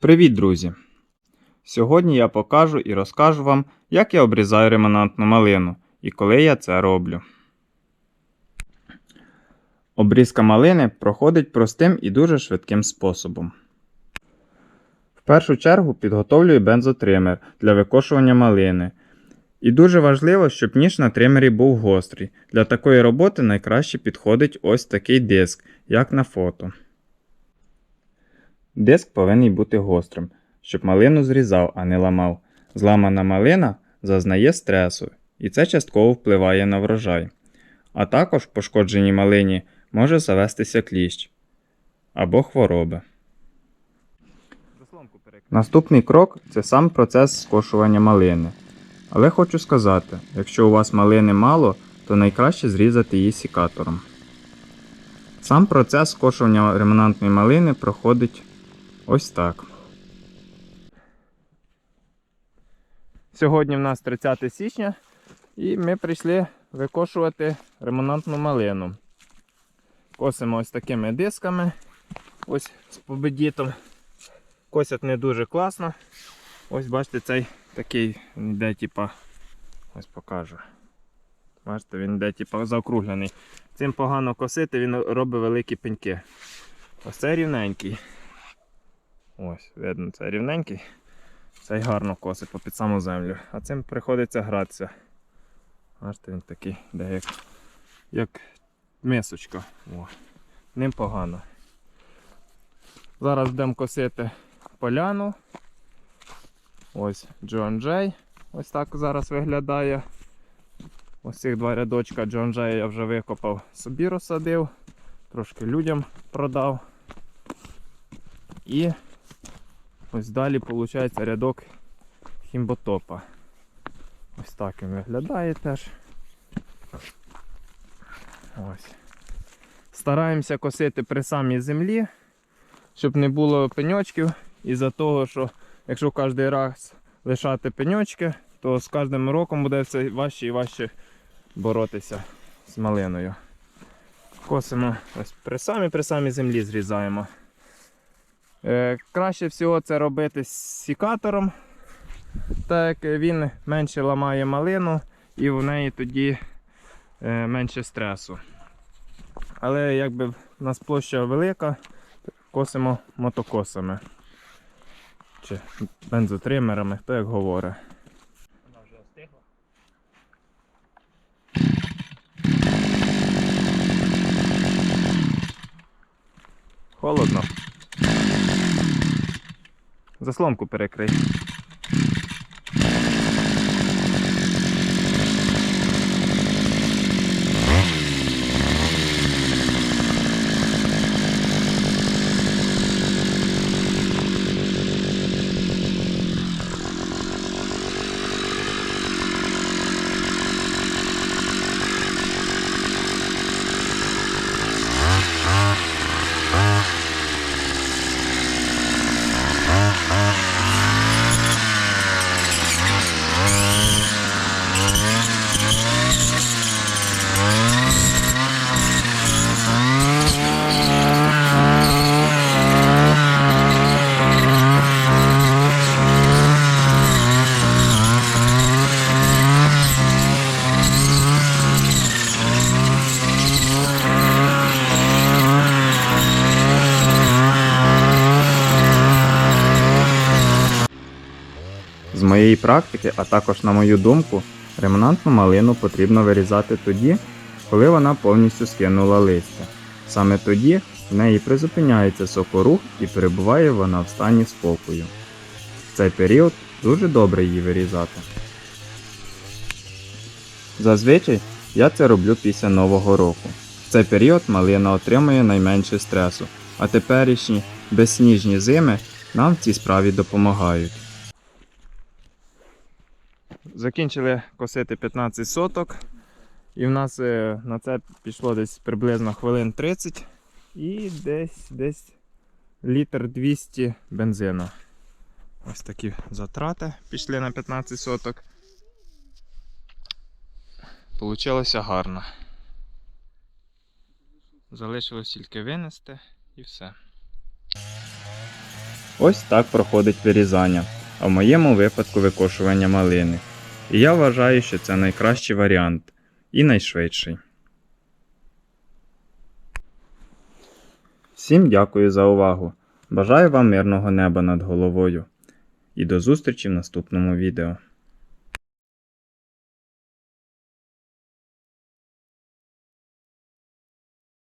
Привіт, друзі! Сьогодні я покажу і розкажу вам, як я обрізаю ремонантну малину і коли я це роблю. Обрізка малини проходить простим і дуже швидким способом. В першу чергу підготовлюю бензотример для викошування малини. І дуже важливо, щоб ніж на тримері був гострий. Для такої роботи найкраще підходить ось такий диск, як на фото. Диск повинен бути гострим, щоб малину зрізав, а не ламав. Зламана малина зазнає стресу, і це частково впливає на врожай. А також в пошкодженій малині може завестися кліщ або хвороби. Наступний крок це сам процес скошування малини. Але хочу сказати, якщо у вас малини мало, то найкраще зрізати її сікатором. Сам процес скошування ремонантної малини проходить ось так. Сьогодні в нас 30 січня і ми прийшли викошувати ремонантну малину. Косимо ось такими дисками, ось з победітом. Косять не дуже класно. Ось бачите, цей такий йде, типа, ось покажу. Бачите, він йде типа заокруглений. Цим погано косити, він робить великі пеньки. Ось цей рівненький. Ось, видно, цей рівненький. Цей гарно косить попід саму землю. А цим приходиться гратися. Бачите, він такий, де як, як мисочка. О, ним погано. Зараз будемо косити поляну. Ось Джон Джей. Ось так зараз виглядає. Ось цих два рядочка Джон Джей я вже викопав, собі розсадив, трошки людям продав. І ось далі виходить рядок хімботопа. Ось так він виглядає теж. Ось. Стараємося косити при самій землі, щоб не було пеньочків. Із-за того, що якщо кожен раз лишати пеньочки, то з кожним роком буде все важче і важче боротися з малиною. Косимо ось при самій при самій землі зрізаємо. Е, краще всього це робити з сікатором, так як він менше ламає малину і в неї тоді е, менше стресу. Але якби в нас площа велика, косимо мотокосами чи бензотримерами, хто як говорить. Холодно. Заслонку перекрий. Моєї практики, а також на мою думку, ремонантну малину потрібно вирізати тоді, коли вона повністю скинула листя. Саме тоді в неї призупиняється сокорух і перебуває вона в стані спокою. В цей період дуже добре її вирізати. Зазвичай я це роблю після Нового року. В цей період малина отримує найменше стресу, а теперішні безсніжні зими нам в цій справі допомагають. Закінчили косити 15 соток. І в нас е, на це пішло десь приблизно хвилин 30 і десь десь літр 200 бензину. Ось такі затрати пішли на 15 соток. Получилося гарно. Залишилось тільки винести і все. Ось так проходить вирізання, а в моєму випадку викошування малини. І я вважаю, що це найкращий варіант і найшвидший. Всім дякую за увагу. Бажаю вам мирного неба над головою. І до зустрічі в наступному відео.